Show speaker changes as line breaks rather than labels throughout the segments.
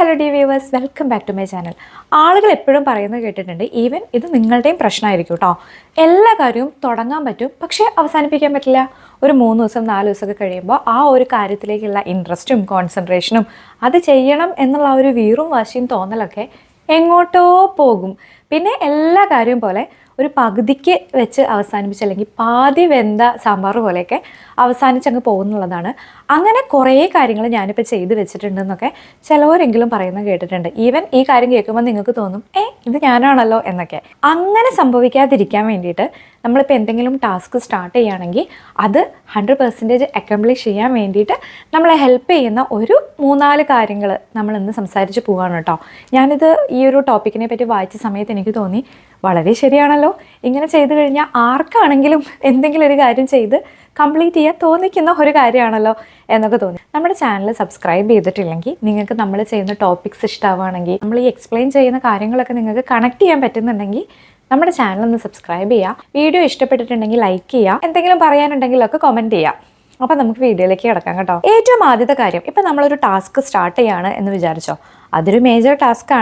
Hello dear viewers welcome back to my channel ആളുകൾ എപ്പോഴും പറയുന്നത് കേട്ടിട്ടുണ്ട് ഈവൻ ഇത് നിങ്ങളുടെയും പ്രശ്നമായിരിക്കും കേട്ടോ എല്ലാ കാര്യവും തുടങ്ങാൻ പറ്റും പക്ഷേ അവസാനിപ്പിക്കാൻ പറ്റില്ല. ഒരു മൂന്ന് ദിവസം നാല് ദിവസമൊക്കെ കഴിയുമ്പോൾ ആ ഒരു കാര്യത്തിലേക്കുള്ള ഇൻട്രസ്റ്റും കോൺസെൻട്രേഷനും അത് ചെയ്യണം എന്നുള്ള ഒരു വീറും വാശിയും തോന്നലൊക്കെ എങ്ങോട്ടോ പോകും. പിന്നെ എല്ലാ കാര്യവും പോലെ ഒരു പകുതിക്ക് വെച്ച് അവസാനിപ്പിച്ച് അല്ലെങ്കിൽ പാതി വെന്ത സാമ്പാർ പോലെയൊക്കെ അവസാനിച്ചങ്ങ് പോകുന്നുള്ളതാണ്. അങ്ങനെ കുറേ കാര്യങ്ങൾ ഞാനിപ്പോൾ ചെയ്ത് വെച്ചിട്ടുണ്ടെന്നൊക്കെ ചിലവരെങ്കിലും പറയുന്നത് കേട്ടിട്ടുണ്ട്. ഈവൻ ഈ കാര്യം കേൾക്കുമ്പോൾ നിങ്ങൾക്ക് തോന്നും ഏ ഇത് ഞാനാണല്ലോ എന്നൊക്കെ. അങ്ങനെ സംഭവിക്കാതിരിക്കാൻ വേണ്ടിയിട്ട് നമ്മളിപ്പോൾ എന്തെങ്കിലും ടാസ്ക് സ്റ്റാർട്ട് ചെയ്യുകയാണെങ്കിൽ അത് ഹൺഡ്രഡ് പെർസെന്റേജ് അക്കംപ്ലിഷ് ചെയ്യാൻ വേണ്ടിയിട്ട് നമ്മളെ ഹെൽപ്പ് ചെയ്യുന്ന ഒരു മൂന്നാൽ കാര്യങ്ങൾ നമ്മൾ ഇന്ന് സംസാരിച്ച് പോവാണ് കേട്ടോ. ഞാനിത് ഈ ഒരു ടോപ്പിക്കിനെ പറ്റി വായിച്ച സമയത്ത് എനിക്ക് തോന്നി വളരെ ശരിയാണല്ലോ ഇങ്ങനെ ചെയ്തു കഴിഞ്ഞാൽ ആർക്കാണെങ്കിലും എന്തെങ്കിലും ഒരു കാര്യം ചെയ്ത് കംപ്ലീറ്റ് ചെയ്യാൻ തോന്നിക്കുന്ന ഒരു കാര്യമാണല്ലോ എന്നൊക്കെ തോന്നി. നമ്മുടെ ചാനൽ സബ്സ്ക്രൈബ് ചെയ്തിട്ടില്ലെങ്കിൽ നിങ്ങൾക്ക് നമ്മൾ ചെയ്യുന്ന ടോപ്പിക്സ് ഇഷ്ടമാവുകയാണെങ്കിൽ നമ്മൾ ഈ എക്സ്പ്ലെയിൻ ചെയ്യുന്ന കാര്യങ്ങളൊക്കെ നിങ്ങൾക്ക് കണക്ട് ചെയ്യാൻ പറ്റുന്നുണ്ടെങ്കിൽ നമ്മുടെ ചാനൽ ഒന്ന് സബ്സ്ക്രൈബ് ചെയ്യുക. വീഡിയോ ഇഷ്ടപ്പെട്ടിട്ടുണ്ടെങ്കിൽ ലൈക്ക് ചെയ്യുക. എന്തെങ്കിലും പറയാനുണ്ടെങ്കിലൊക്കെ കമന്റ് ചെയ്യുക. അപ്പോൾ നമുക്ക് വീഡിയോയിലേക്ക് കിടക്കാം കേട്ടോ. ഏറ്റവും ആദ്യത്തെ കാര്യം ഇപ്പം നമ്മളൊരു ടാസ്ക് സ്റ്റാർട്ട് ചെയ്യാണ് എന്ന് വിചാരിച്ചോ? അതൊരു മേജർ ടാസ്ക്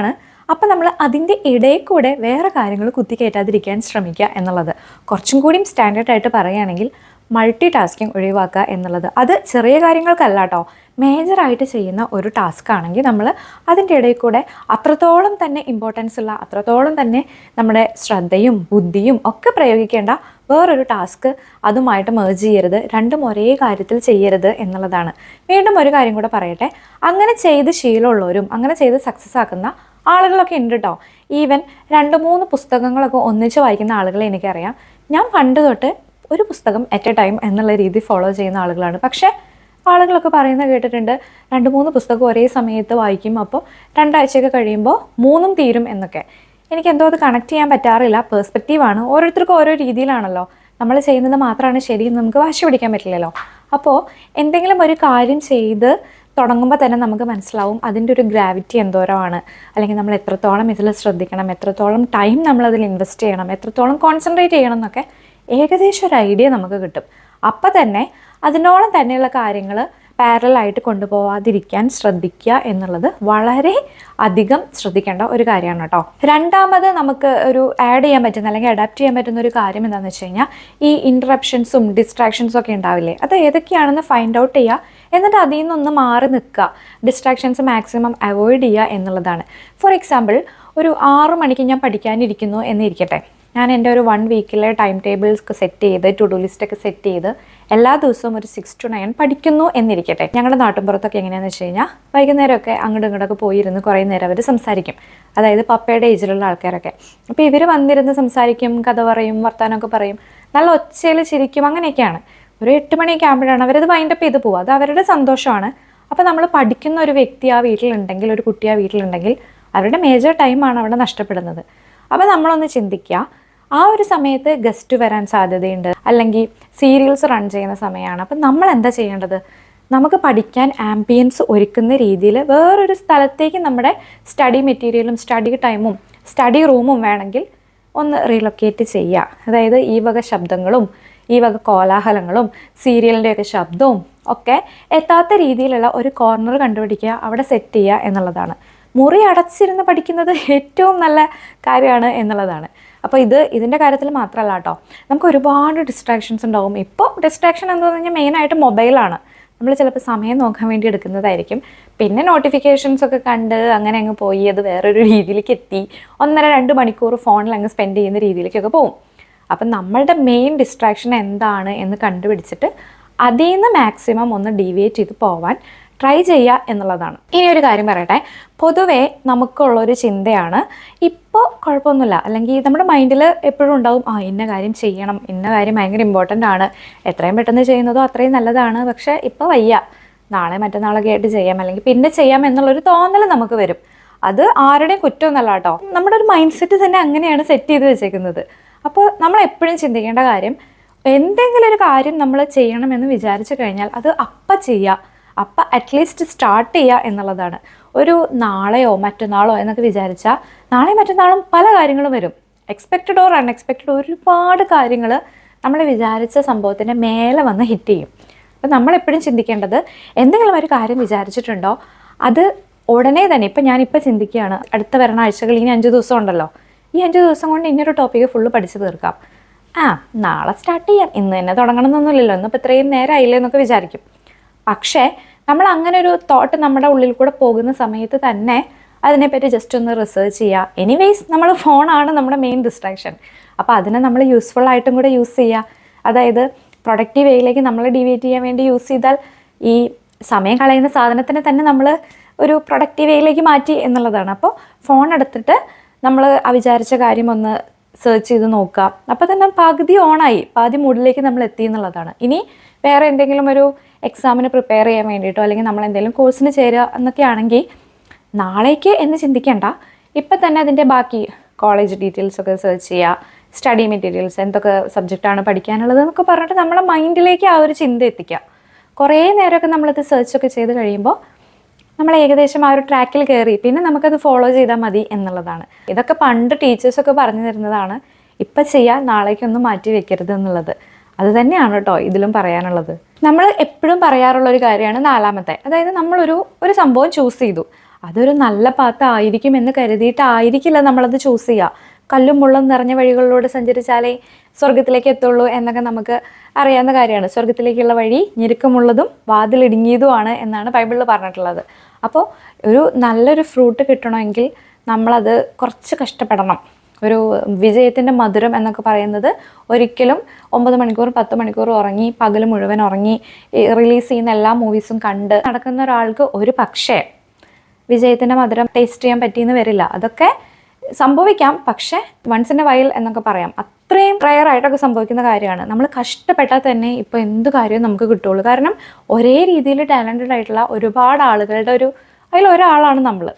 ആണ് അപ്പം നമ്മൾ അതിന്റെ ഇടയിൽ കൂടെ വേറെ കാര്യങ്ങൾ കുത്തിക്കയറ്റാതിരിക്കാൻ ശ്രമിക്കുക എന്നുള്ളത്. കുറച്ചും കൂടിയും സ്റ്റാൻഡേർഡ് ആയിട്ട് പറയുകയാണെങ്കിൽ മൾട്ടി ടാസ്കിങ് ഒഴിവാക്കുക എന്നുള്ളത്. അത് ചെറിയ കാര്യങ്ങൾക്കല്ല കേട്ടോ മേജറായിട്ട് ചെയ്യുന്ന ഒരു ടാസ്ക് ആണെങ്കിൽ നമ്മൾ അതിന്റെ ഇടയിൽ കൂടെ അത്രത്തോളം തന്നെ ഇമ്പോർട്ടൻസ് ഉള്ള അത്രത്തോളം തന്നെ നമ്മുടെ ശ്രദ്ധയും ബുദ്ധിയും ഒക്കെ പ്രയോഗിക്കേണ്ട വേറൊരു ടാസ്ക് അതുമായിട്ട് മേർജ് ചെയ്യരുത്. രണ്ടും ഒരേ കാര്യത്തിൽ ചെയ്യരുത് എന്നുള്ളതാണ്. വീണ്ടും ഒരു കാര്യം കൂടെ പറയട്ടെ. അങ്ങനെ ചെയ്ത് ശീലമുള്ളവരും അങ്ങനെ ചെയ്ത് സക്സസ് ആക്കുന്ന ആളുകളൊക്കെ ഉണ്ട് കേട്ടോ ഈവൻ രണ്ട് മൂന്ന് പുസ്തകങ്ങളൊക്കെ ഒന്നിച്ച് വായിക്കുന്ന ആളുകളെ എനിക്കറിയാം. ഞാൻ പണ്ട് തൊട്ട് ഒരു പുസ്തകം അറ്റ് എ ടൈം എന്നുള്ള രീതി ഫോളോ ചെയ്യുന്ന ആളുകളാണ്. പക്ഷേ ആളുകളൊക്കെ പറയുന്നത് കേട്ടിട്ടുണ്ട് രണ്ട് മൂന്ന് പുസ്തകം ഒരേ സമയത്ത് വായിക്കും അപ്പോൾ രണ്ടാഴ്ചയൊക്കെ കഴിയുമ്പോൾ മൂന്നും തീരും എന്നൊക്കെ. എനിക്ക് എന്തോ അത് കണക്ട് ചെയ്യാൻ പറ്റാറില്ല. പേഴ്സ്പെക്റ്റീവാണ് ഓരോരുത്തർക്കും ഓരോ രീതിയിലാണല്ലോ. നമ്മൾ ചെയ്യുന്നത് മാത്രമാണ് ശരിയെന്ന് നമുക്ക് വാശി പിടിക്കാൻ പറ്റില്ലല്ലോ. അപ്പോൾ എന്തെങ്കിലും ഒരു കാര്യം ചെയ്ത് തുടങ്ങുമ്പോൾ തന്നെ നമുക്ക് മനസ്സിലാവും അതിന്റെ ഒരു ഗ്രാവിറ്റി എന്തോരമാണ്. അല്ലെങ്കിൽ നമ്മൾ എത്രത്തോളം ഇതിൽ ശ്രദ്ധിക്കണം എത്രത്തോളം ടൈം നമ്മൾ അതിൽ ഇൻവെസ്റ്റ് ചെയ്യണം എത്രത്തോളം കോൺസെൻട്രേറ്റ് ചെയ്യണം എന്നൊക്കെ ഏകദേശം ഒരു ഐഡിയ നമുക്ക് കിട്ടും. അപ്പം തന്നെ അതിനോളം തന്നെയുള്ള കാര്യങ്ങൾ പാരലായിട്ട് കൊണ്ടുപോവാതിരിക്കാൻ ശ്രദ്ധിക്കുക എന്നുള്ളത് വളരെ അധികം ശ്രദ്ധിക്കേണ്ട ഒരു കാര്യമാണ് കേട്ടോ. രണ്ടാമത് നമുക്ക് ഒരു ആഡ് ചെയ്യാൻ പറ്റുന്ന അല്ലെങ്കിൽ അഡാപ്റ്റ് ചെയ്യാൻ പറ്റുന്ന ഒരു കാര്യം എന്താണെന്ന് വെച്ച് കഴിഞ്ഞാൽ ഈ ഇൻട്രപ്ഷൻസും ഡിസ്ട്രാക്ഷൻസും ഒക്കെ ഉണ്ടാവില്ലേ? അത് ഏതൊക്കെയാണെന്ന് ഫൈൻഡ് ഔട്ട് ചെയ്യുക എന്നിട്ട് അതിൽ നിന്നൊന്ന് മാറി നിൽക്കുക. ഡിസ്ട്രാക്ഷൻസ് മാക്സിമം അവോയ്ഡ് ചെയ്യുക എന്നുള്ളതാണ്. ഫോർ എക്സാമ്പിൾ ഒരു ആറു മണിക്ക് ഞാൻ പഠിക്കാനിരിക്കുന്നു എന്നിരിക്കട്ടെ. ഞാൻ എന്റെ ഒരു വൺ വീക്കിലെ ടൈം ടേബിൾസ് സെറ്റ് ചെയ്ത് ടു ഡു ലിസ്റ്റ് ഒക്കെ സെറ്റ് ചെയ്ത് എല്ലാ ദിവസവും ഒരു സിക്സ് ടു നയൻ പഠിക്കുന്നു എന്നിരിക്കട്ടെ. ഞങ്ങളുടെ നാട്ടിൻപുറത്തൊക്കെ എങ്ങനെയാണെന്ന് വെച്ച് കഴിഞ്ഞാൽ വൈകുന്നേരമൊക്കെ അങ്ങോട്ടും ഇങ്ങോട്ടൊക്കെ പോയിരുന്ന് കുറേ നേരം അവർ സംസാരിക്കും. അതായത് പപ്പയുടെ ഏജിലുള്ള ആൾക്കാരൊക്കെ. അപ്പോൾ ഇവർ വന്നിരുന്ന് സംസാരിക്കും കഥ പറയും വർത്തമാനമൊക്കെ പറയും. നല്ല ഒച്ചയിൽ ചിരിക്കും അങ്ങനെയൊക്കെയാണ്. ഒരു എട്ട് മണിയൊക്കെ ആകുമ്പോഴാണ് അവരത് വൈൻഡപ്പ് ചെയ്ത് പോകുക അത് അവരുടെ സന്തോഷമാണ്. അപ്പോൾ നമ്മൾ പഠിക്കുന്ന ഒരു വ്യക്തി ആ വീട്ടിലുണ്ടെങ്കിൽ ഒരു കുട്ടി ആ വീട്ടിലുണ്ടെങ്കിൽ അവരുടെ മേജർ ടൈമാണ് അവിടെ നഷ്ടപ്പെടുന്നത്. അപ്പോൾ നമ്മളൊന്ന് ചിന്തിക്കുക ആ ഒരു സമയത്ത് ഗസ്റ്റ് വരാൻ സാധ്യതയുണ്ട്. അല്ലെങ്കിൽ സീരിയൽസ് റൺ ചെയ്യുന്ന സമയമാണ്. അപ്പം നമ്മൾ എന്താ ചെയ്യേണ്ടത്? നമുക്ക് പഠിക്കാൻ ആംബിയൻസ് ഒരുക്കുന്ന രീതിയിൽ വേറൊരു സ്ഥലത്തേക്ക് നമ്മുടെ സ്റ്റഡി മെറ്റീരിയലും സ്റ്റഡി ടൈമും സ്റ്റഡി റൂമും വേണമെങ്കിൽ ഒന്ന് റീലൊക്കേറ്റ് ചെയ്യുക അതായത് ഈ വക ശബ്ദങ്ങളും ഈ വക കോലാഹലങ്ങളും സീരിയലിന്റെയൊക്കെ ശബ്ദവും ഒക്കെ എത്താത്ത രീതിയിലുള്ള ഒരു കോർണർ കണ്ടുപിടിക്കുക അവിടെ സെറ്റ് ചെയ്യുക എന്നുള്ളതാണ്. മുറി അടച്ചിരുന്ന് പഠിക്കുന്നത് ഏറ്റവും നല്ല കാര്യമാണ് എന്നുള്ളതാണ്. അപ്പോൾ ഇത് ഇതിന്റെ കാര്യത്തിൽ മാത്രമല്ല കേട്ടോ നമുക്ക് ഒരുപാട് ഡിസ്ട്രാക്ഷൻസ് ഉണ്ടാവും. ഇപ്പോൾ ഡിസ്ട്രാക്ഷൻ എന്ന് പറഞ്ഞാൽ മെയിനായിട്ട് മൊബൈലാണ് നമ്മൾ ചിലപ്പോൾ സമയം നോക്കാൻ വേണ്ടി എടുക്കുന്നതായിരിക്കും. പിന്നെ നോട്ടിഫിക്കേഷൻസ് ഒക്കെ കണ്ട് അങ്ങനെ അങ്ങ് പോയി അത് വേറൊരു രീതിയിലേക്ക് എത്തി. ഒന്നര രണ്ട് മണിക്കൂർ ഫോണിൽ അങ്ങ് സ്പെൻഡ് ചെയ്യുന്ന രീതിയിലേക്കൊക്കെ പോകും അപ്പം നമ്മളുടെ മെയിൻ ഡിസ്ട്രാക്ഷൻ എന്താണ് എന്ന് കണ്ടുപിടിച്ചിട്ട് അതിൽ നിന്ന് മാക്സിമം ഒന്ന് ഡീവിയേറ്റ് ചെയ്ത് പോവാൻ ട്രൈ ചെയ്യുക എന്നുള്ളതാണ്. ഇനി ഒരു കാര്യം പറയട്ടെ. പൊതുവേ നമുക്കുള്ളൊരു ചിന്തയാണ് ഇപ്പോൾ കുഴപ്പമൊന്നുമില്ല. അല്ലെങ്കിൽ നമ്മുടെ മൈൻഡിൽ എപ്പോഴും ഉണ്ടാവും ആ ഇന്ന കാര്യം ചെയ്യണം ഇന്ന കാര്യം ഭയങ്കര ഇമ്പോർട്ടന്റ് ആണ്. എത്രയും പെട്ടെന്ന് ചെയ്യുന്നതോ അത്രയും നല്ലതാണ്. പക്ഷേ ഇപ്പോൾ വയ്യ. നാളെ മറ്റന്നാളൊക്കെ ആയിട്ട് ചെയ്യാം. അല്ലെങ്കിൽ പിന്നെ ചെയ്യാം എന്നുള്ളൊരു തോന്നൽ നമുക്ക് വരും. അത് ആരുടെയും കുറ്റമൊന്നല്ല കേട്ടോ. നമ്മുടെ ഒരു മൈൻഡ് സെറ്റ് തന്നെ അങ്ങനെയാണ് സെറ്റ് ചെയ്ത് വെച്ചേക്കുന്നത്. അപ്പോൾ നമ്മൾ എപ്പോഴും ചിന്തിക്കേണ്ട കാര്യം എന്തെങ്കിലും ഒരു കാര്യം നമ്മൾ ചെയ്യണമെന്ന് വിചാരിച്ചു കഴിഞ്ഞാൽ അത് അപ്പം ചെയ്യുക. അപ്പം അറ്റ്ലീസ്റ്റ് സ്റ്റാർട്ട് ചെയ്യുക എന്നുള്ളതാണ്. ഒരു നാളെയോ മറ്റന്നാളോ എന്നൊക്കെ വിചാരിച്ചാൽ നാളെയും മറ്റന്നാളും പല കാര്യങ്ങളും വരും. എക്സ്പെക്റ്റഡ് ഓർ അൺഎക്സ്പെക്റ്റഡ് ഒരുപാട് കാര്യങ്ങൾ നമ്മൾ വിചാരിച്ച സംഭവത്തിന്റെ മേലെ വന്ന് ഹിറ്റ് ചെയ്യും. അപ്പം നമ്മളെപ്പോഴും ചിന്തിക്കേണ്ടത് എന്തെങ്കിലും ഒരു കാര്യം വിചാരിച്ചിട്ടുണ്ടോ? അത് ഉടനെ തന്നെ ഇപ്പം ഞാനിപ്പോൾ ചിന്തിക്കുകയാണ് അടുത്ത വരണ ആഴ്ചകൾ ഇനി അഞ്ച് ദിവസം ഉണ്ടല്ലോ. ഈ അഞ്ച് ദിവസം കൊണ്ട് ഇന്നൊരു ടോപ്പിക്ക് ഫുള്ള് പഠിച്ചു തീർക്കാം. ആ നാളെ സ്റ്റാർട്ട് ചെയ്യാം. ഇന്ന് തന്നെ തുടങ്ങണം എന്നൊന്നുമില്ലല്ലോ. ഇന്നിപ്പോൾ ഇത്രയും നേരമായില്ലേ എന്നൊക്കെ വിചാരിക്കും. പക്ഷേ നമ്മൾ അങ്ങനെ ഒരു തോട്ട് നമ്മുടെ ഉള്ളിൽ കൂടെ പോകുന്ന സമയത്ത് തന്നെ അതിനെപ്പറ്റി ജസ്റ്റ് ഒന്ന് റിസർച്ച് ചെയ്യുക എനിവേയ്സ് നമ്മൾ ഫോണാണ് നമ്മുടെ മെയിൻ ഡിസ്ട്രാക്ഷൻ അപ്പോൾ അതിനെ നമ്മൾ യൂസ്ഫുൾ ആയിട്ടും കൂടെ യൂസ് ചെയ്യുക അതായത് പ്രൊഡക്റ്റീവ് വേയിലേക്ക് നമ്മൾ ഡിവേറ്റ് ചെയ്യാൻ വേണ്ടി യൂസ് ചെയ്താൽ ഈ സമയം കളയുന്ന സാധനത്തിനെ തന്നെ നമ്മൾ ഒരു പ്രൊഡക്റ്റീവ് വേയിലേക്ക് മാറ്റി എന്നുള്ളതാണ്. അപ്പോൾ ഫോൺ എടുത്തിട്ട് നമ്മൾ വിചാരിച്ച കാര്യം ഒന്ന് സെർച്ച് ചെയ്ത് നോക്കുക അപ്പോൾ തന്നെ പകുതി ഓണായി പാതി മൂഡിലേക്ക് നമ്മൾ എത്തി എന്നുള്ളതാണ്. ഇനി വേറെ എന്തെങ്കിലും ഒരു എക്സാമിന് പ്രിപ്പയർ ചെയ്യാൻ വേണ്ടിയിട്ടോ അല്ലെങ്കിൽ നമ്മൾ എന്തെങ്കിലും കോഴ്സിന് ചേരുക എന്നൊക്കെ ആണെങ്കിൽ നാളേക്ക് എന്ന് ചിന്തിക്കേണ്ട. ഇപ്പം തന്നെ അതിന്റെ ബാക്കി കോളേജ് ഡീറ്റെയിൽസൊക്കെ സെർച്ച് ചെയ്യുക സ്റ്റഡി മെറ്റീരിയൽസ് എന്തൊക്കെ സബ്ജക്റ്റാണ് പഠിക്കാനുള്ളത് എന്നൊക്കെ പറഞ്ഞിട്ട് നമ്മളെ മൈൻഡിലേക്ക് ആ ഒരു ചിന്ത എത്തിക്കുക. കുറേ നേരമൊക്കെ നമ്മളത് സെർച്ചൊക്കെ ചെയ്ത് കഴിയുമ്പോൾ നമ്മൾ ഏകദേശം ആ ഒരു ട്രാക്കിൽ കയറി പിന്നെ നമുക്കത് ഫോളോ ചെയ്താൽ മതി എന്നുള്ളതാണ്. ഇതൊക്കെ പണ്ട് ടീച്ചേഴ്സൊക്കെ പറഞ്ഞു തരുന്നതാണ് ഇപ്പം ചെയ്യാൻ നാളേക്കൊന്നും മാറ്റി വെക്കരുത് എന്നുള്ളത്. അത് തന്നെയാണ് കേട്ടോ ഇതിലും പറയാനുള്ളത്. നമ്മൾ എപ്പോഴും പറയാറുള്ള ഒരു കാര്യമാണ് നാലാമത്തെ. അതായത് നമ്മളൊരു ഒരു സംഭവം ചൂസ് ചെയ്തു. അതൊരു നല്ല പാത്ത് ആയിരിക്കും എന്ന് കരുതിയിട്ടായിരിക്കില്ല നമ്മളത് ചൂസ് ചെയ്യുക കല്ലും മുള്ളും നിറഞ്ഞ വഴികളിലൂടെ സഞ്ചരിച്ചാലേ സ്വർഗത്തിലേക്ക് എത്തുള്ളൂ എന്നൊക്കെ നമുക്ക് അറിയാവുന്ന കാര്യമാണ്. സ്വർഗത്തിലേക്കുള്ള വഴി ഞെരുക്കമുള്ളതും വാതിലിടുങ്ങിയതുമാണ് എന്നാണ് ബൈബിളിൽ പറഞ്ഞിട്ടുള്ളത്. അപ്പോൾ ഒരു നല്ലൊരു ഫ്രൂട്ട് കിട്ടണമെങ്കിൽ നമ്മളത് കുറച്ച് കഷ്ടപ്പെടണം. ഒരു വിജയത്തിന്റെ മധുരം എന്നൊക്കെ പറയുന്നത് ഒരിക്കലും ഒമ്പത് മണിക്കൂർ പത്ത് മണിക്കൂർ ഉറങ്ങി പകൽ മുഴുവൻ ഉറങ്ങി റിലീസ് ചെയ്യുന്ന എല്ലാ മൂവീസും കണ്ട് നടക്കുന്ന ഒരാൾക്ക് ഒരു പക്ഷേ വിജയത്തിന്റെ മധുരം ടേസ്റ്റ് ചെയ്യാൻ പറ്റിയെന്ന് വരില്ല. അതൊക്കെ സംഭവിക്കാം. പക്ഷേ വൺസ് ഇൻ എ വയൽ എന്നൊക്കെ പറയാം. അത്രയും ആയിട്ടൊക്കെ സംഭവിക്കുന്ന കാര്യമാണ്. നമ്മൾ കഷ്ടപ്പെട്ടാൽ തന്നെ ഇപ്പോൾ എന്ത് കാര്യവും നമുക്ക് കിട്ടുള്ളൂ. കാരണം ഒരേ രീതിയിൽ ടാലന്റഡ് ആയിട്ടുള്ള ഒരുപാട് ആളുകളുടെ ഒരു അതിൽ ഒരാളാണ് നമ്മൾ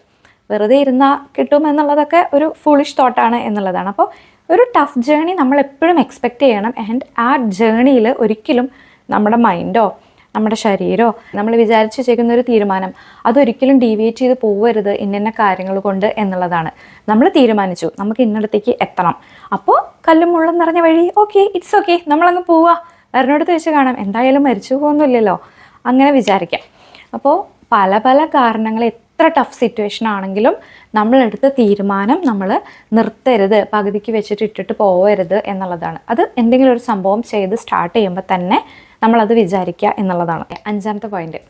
വെറുതെ ഇരുന്നാൽ കിട്ടും എന്നുള്ളതൊക്കെ ഒരു ഫുളിഷ് തോട്ടാണ് എന്നുള്ളതാണ്. അപ്പോൾ ഒരു ടഫ് ജേണി നമ്മൾ എപ്പോഴും എക്സ്പെക്റ്റ് ചെയ്യണം. ആൻഡ് ആ ജേണിയിൽ ഒരിക്കലും നമ്മുടെ മൈൻഡോ നമ്മുടെ ശരീരമോ നമ്മൾ വിചാരിച്ച് ചെയ്യുന്ന ഒരു തീരുമാനം അതൊരിക്കലും ഡീവിയേറ്റ് ചെയ്ത് പോവരുത് ഇന്ന കാര്യങ്ങൾ കൊണ്ട് എന്നുള്ളതാണ്. നമ്മൾ തീരുമാനിച്ചു നമുക്ക് ഇന്നടത്തേക്ക് എത്തണം. അപ്പോൾ കല്ലും മുള്ളും നിറഞ്ഞ വഴി ഓക്കെ ഇറ്റ്സ് ഓക്കെ നമ്മളങ്ങ് പോവുക വരണോടത്ത് വെച്ച് കാണാം. എന്തായാലും മരിച്ചു പോകുന്നില്ലല്ലോ. അങ്ങനെ വിചാരിക്കാം. അപ്പോൾ പല പല കാരണങ്ങൾ എത്ര ടഫ് സിറ്റുവേഷൻ ആണെങ്കിലും നമ്മളെടുത്ത തീരുമാനം നമ്മൾ നിർത്തരുത് പകുതിക്ക് വെച്ചിട്ട് ഇട്ടിട്ട് പോവരുത് എന്നുള്ളതാണ്. അത് എന്തെങ്കിലും ഒരു സംഭവം ചെയ്ത് സ്റ്റാർട്ട് ചെയ്യുമ്പോൾ തന്നെ നമ്മളത് വിചാരിക്കുക എന്നുള്ളതാണ്. അഞ്ചാമത്തെ പോയിന്റ്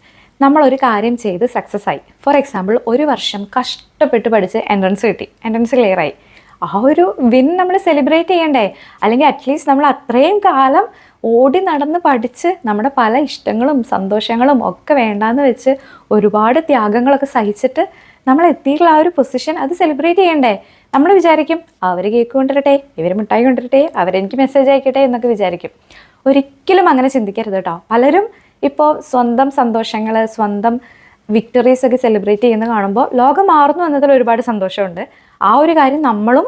നമ്മളൊരു കാര്യം ചെയ്ത് സക്സസ് ആയി. ഫോർ എക്സാമ്പിൾ ഒരു വർഷം കഷ്ടപ്പെട്ട് പഠിച്ച് എൻട്രൻസ് കിട്ടി. എൻട്രൻസ് ക്ലിയർ ആയി. ആ ഒരു വിൻ നമ്മൾ സെലിബ്രേറ്റ് ചെയ്യണ്ടേ? അല്ലെങ്കിൽ അറ്റ്ലീസ്റ്റ് നമ്മൾ അത്രയും കാലം ഓടി നടന്ന് പഠിച്ച് നമ്മുടെ പല ഇഷ്ടങ്ങളും സന്തോഷങ്ങളും ഒക്കെ വേണ്ടാന്ന് വെച്ച് ഒരുപാട് ത്യാഗങ്ങളൊക്കെ സഹിച്ചിട്ട് നമ്മൾ എത്തിയിട്ടുള്ള ആ ഒരു പൊസിഷൻ അത് സെലിബ്രേറ്റ് ചെയ്യണ്ടേ? നമ്മൾ വിചാരിക്കും അവർ കേക്ക് കൊണ്ടുവരട്ടെ ഇവർ മിഠായി കൊണ്ടുവരട്ടെ അവരെനിക്ക് മെസ്സേജ് അയക്കട്ടെ എന്നൊക്കെ വിചാരിക്കും. ഒരിക്കലും അങ്ങനെ ചിന്തിക്കരുത് കേട്ടോ. പലരും ഇപ്പോൾ സ്വന്തം സന്തോഷങ്ങൾ സ്വന്തം വിക്ടറീസ് ഒക്കെ സെലിബ്രേറ്റ് ചെയ്യുന്ന കാണുമ്പോൾ ലോകം മാറുന്നു എന്നതിൽ ഒരുപാട് സന്തോഷമുണ്ട്. ആ ഒരു കാര്യം നമ്മളും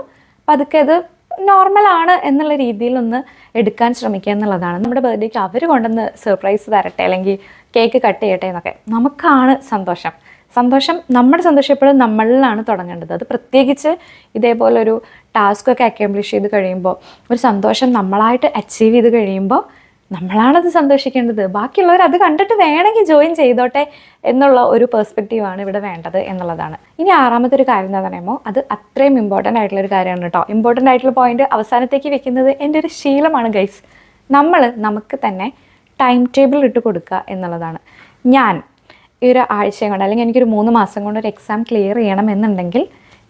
പതുക്കെ അത് നോർമലാണ് എന്നുള്ള രീതിയിൽ ഒന്ന് എടുക്കാൻ ശ്രമിക്കുക എന്നുള്ളതാണ്. നമ്മുടെ ബർത്ത്ഡേക്ക് അവർ കൊണ്ടുവന്ന് സർപ്രൈസ് തരട്ടെ അല്ലെങ്കിൽ കേക്ക് കട്ട് ചെയ്യട്ടെ എന്നൊക്കെ. നമുക്കാണ് സന്തോഷം. സന്തോഷം നമ്മുടെ സന്തോഷം എപ്പോഴും നമ്മളിലാണ് തുടങ്ങേണ്ടത്. അത് പ്രത്യേകിച്ച് ഇതേപോലൊരു ടാസ്ക്കൊക്കെ അക്കംപ്ലിഷ് ചെയ്ത് കഴിയുമ്പോൾ ഒരു സന്തോഷം നമ്മളായിട്ട് അച്ചീവ് ചെയ്ത് കഴിയുമ്പോൾ നമ്മളാണത് സന്തോഷിക്കേണ്ടത്. ബാക്കിയുള്ളവർ അത് കണ്ടിട്ട് വേണമെങ്കിൽ ജോയിൻ ചെയ്തോട്ടെ എന്നുള്ള ഒരു പെർസ്പെക്റ്റീവാണ് ഇവിടെ വേണ്ടത് എന്നുള്ളതാണ്. ഇനി ആറാമത്തെ ഒരു കാര്യം എന്താ പറയുമ്പോൾ അത് അത്രയും ഇമ്പോർട്ടന്റ് ആയിട്ടുള്ള ഒരു കാര്യമാണ് കേട്ടോ ഇമ്പോർട്ടന്റ് ആയിട്ടുള്ള പോയിന്റ് അവസാനത്തേക്ക് വെക്കുന്നത് എന്റെ ഒരു ശീലമാണ് ഗൈസ് നമ്മൾ നമുക്ക് തന്നെ ടൈം ടേബിൾ ഇട്ട് കൊടുക്കുക എന്നുള്ളതാണ്. ഞാൻ ഈ ഒരു ആഴ്ചയും കൊണ്ട് അല്ലെങ്കിൽ എനിക്കൊരു മൂന്ന് മാസം കൊണ്ട് ഒരു എക്സാം ക്ലിയർ ചെയ്യണം എന്നുണ്ടെങ്കിൽ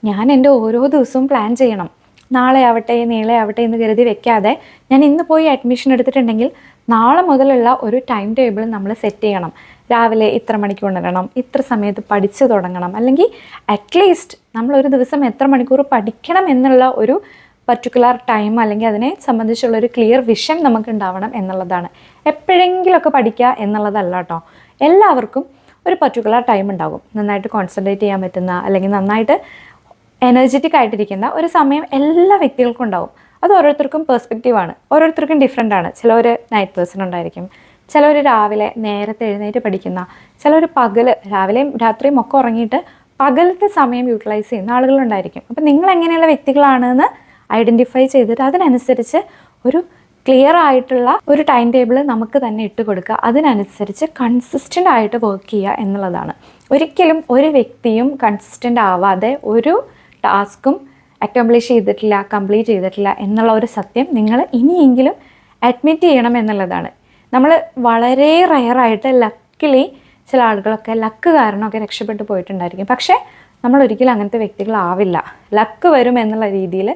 ഞാൻ എന്റെ ഓരോ ദിവസവും പ്ലാൻ ചെയ്യണം. നാളെ ആവട്ടെ നീളെ ആവട്ടെ എന്ന് കരുതി വെക്കാതെ ഞാൻ ഇന്ന് പോയി അഡ്മിഷൻ എടുത്തിട്ടുണ്ടെങ്കിൽ നാളെ മുതലുള്ള ഒരു ടൈം ടേബിൾ നമ്മൾ സെറ്റ് ചെയ്യണം. രാവിലെ ഇത്ര മണിക്ക് ഉണരണം ഇത്ര സമയത്ത് പഠിച്ചു തുടങ്ങണം. അല്ലെങ്കിൽ അറ്റ്ലീസ്റ്റ് നമ്മൾ ഒരു ദിവസം എത്ര മണിക്കൂർ പഠിക്കണം എന്നുള്ള ഒരു പർട്ടിക്കുലർ ടൈം അല്ലെങ്കിൽ അതിനെ സംബന്ധിച്ചുള്ള ഒരു ക്ലിയർ വിഷൻ നമുക്ക് ഉണ്ടാവണം എന്നുള്ളതാണ്. എപ്പോഴെങ്കിലുമൊക്കെ പഠിക്കുക എന്നുള്ളതല്ല കേട്ടോ എല്ലാവർക്കും ഒരു പർട്ടിക്കുലർ ടൈം ഉണ്ടാകും. നന്നായിട്ട് കോൺസെൻട്രേറ്റ് ചെയ്യാൻ പറ്റുന്ന അല്ലെങ്കിൽ നന്നായിട്ട് എനർജറ്റിക് ആയിട്ടിരിക്കുന്ന ഒരു സമയം എല്ലാ വ്യക്തികൾക്കും ഉണ്ടാവും. അത് ഓരോരുത്തർക്കും പെർസ്പെക്റ്റീവാണ് ഓരോരുത്തർക്കും ഡിഫറെന്റ് ആണ്. ചിലവർ നൈറ്റ് പേഴ്സൺ ഉണ്ടായിരിക്കും. ചിലവർ രാവിലെ നേരത്തെ എഴുന്നേറ്റ് പഠിക്കുന്ന ചിലവർ പകൽ രാവിലെയും രാത്രിയും ഒക്കെ ഉറങ്ങിയിട്ട് പകലത്തെ സമയം യൂട്ടിലൈസ് ചെയ്യുന്ന ആളുകളുണ്ടായിരിക്കും. അപ്പം നിങ്ങൾ എങ്ങനെയുള്ള വ്യക്തികളാണെന്ന് ഐഡന്റിഫൈ ചെയ്തിട്ട് അതിനനുസരിച്ച് ഒരു ക്ലിയർ ആയിട്ടുള്ള ഒരു ടൈം ടേബിൾ നമുക്ക് തന്നെ ഇട്ട് കൊടുക്കുക. അതിനനുസരിച്ച് കൺസിസ്റ്റന്റ് ആയിട്ട് വർക്ക് ചെയ്യുക എന്നുള്ളതാണ്. ഒരിക്കലും ഒരു വ്യക്തിയും കൺസിസ്റ്റന്റ് ആവാതെ ഒരു ടാസ്കും അക്കംപ്ലിഷ് ചെയ്തിട്ടില്ല കംപ്ലീറ്റ് ചെയ്തിട്ടില്ല എന്നുള്ള ഒരു സത്യം നിങ്ങൾ ഇനിയെങ്കിലും അഡ്മിറ്റ് ചെയ്യണം എന്നുള്ളതാണ്. നമ്മൾ വളരെ റയറായിട്ട് ലക്കിലി ചില ആളുകളൊക്കെ ലക്ക് കാരണമൊക്കെ രക്ഷപ്പെട്ടു പോയിട്ടുണ്ടായിരിക്കും. പക്ഷേ നമ്മൾ ഒരിക്കലും അങ്ങനത്തെ വ്യക്തികളാവില്ല. ലക്ക് വരും എന്നുള്ള രീതിയിൽ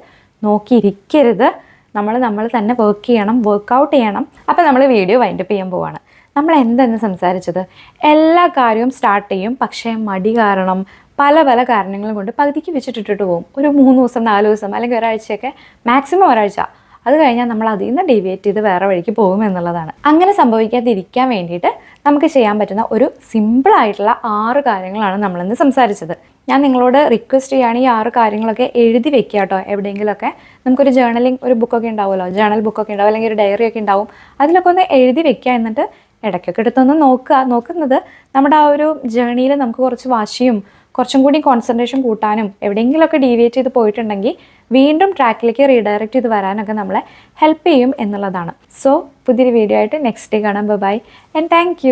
നോക്കിയിരിക്കരുത്. നമ്മൾ നമ്മൾ തന്നെ വർക്ക് ചെയ്യണം വർക്കൗട്ട് ചെയ്യണം. അപ്പോൾ നമ്മൾ വീഡിയോ വൈൻഡപ്പ് ചെയ്യാൻ പോവാണ്. നമ്മൾ എന്തെന്ന് സംസാരിച്ചത്? എല്ലാ കാര്യവും സ്റ്റാർട്ട് ചെയ്യും. പക്ഷേ മടി കാരണം പല പല കാരണങ്ങളും കൊണ്ട് പകുതിക്ക് വെച്ചിട്ടിട്ടിട്ട് പോകും. ഒരു മൂന്ന് ദിവസം നാല് ദിവസം അല്ലെങ്കിൽ ഒരാഴ്ചയൊക്കെ മാക്സിമം ഒരാഴ്ച. അത് കഴിഞ്ഞാൽ നമ്മൾ അതിൽ നിന്ന് ഡീവിയേറ്റ് ചെയ്ത് വേറെ വഴിക്ക് പോകും എന്നുള്ളതാണ്. അങ്ങനെ സംഭവിക്കാതിരിക്കാൻ വേണ്ടിയിട്ട് നമുക്ക് ചെയ്യാൻ പറ്റുന്ന ഒരു സിമ്പിളായിട്ടുള്ള ആറ് കാര്യങ്ങളാണ് നമ്മളിന്ന് സംസാരിച്ചത്. ഞാൻ നിങ്ങളോട് റിക്വസ്റ്റ് ചെയ്യുകയാണ് ഈ ആറ് കാര്യങ്ങളൊക്കെ എഴുതി വെക്കുക കേട്ടോ. എവിടെയെങ്കിലുമൊക്കെ നമുക്കൊരു ജേർണലിംഗ് ഒരു ബുക്കൊക്കെ ഉണ്ടാവുമല്ലോ. ജേർണൽ ബുക്കൊക്കെ ഉണ്ടാവും അല്ലെങ്കിൽ ഒരു ഡയറി ഒക്കെ ഉണ്ടാവും. അതിലൊക്കെ ഒന്ന് എഴുതി വെക്കുക എന്നിട്ട് ഇടയ്ക്കൊക്കെ എടുത്തൊന്ന് നോക്കുക. നോക്കുന്നത് നമ്മുടെ ആ ഒരു ജേണിയിൽ നമുക്ക് കുറച്ച് വാശിയും കുറച്ചും കൂടി കോൺസെൻട്രേഷൻ കൂട്ടാനും എവിടെയെങ്കിലുമൊക്കെ ഡീവിയേറ്റ് ചെയ്ത് പോയിട്ടുണ്ടെങ്കിൽ വീണ്ടും ട്രാക്കിലേക്ക് റീഡയറക്റ്റ് ചെയ്ത് വരാനൊക്കെ നമ്മളെ ഹെൽപ്പ് ചെയ്യും എന്നുള്ളതാണ്. സോ പുതിയൊരു വീഡിയോ ആയിട്ട് നെക്സ്റ്റ് ഡേ കാണാം. Bye and thank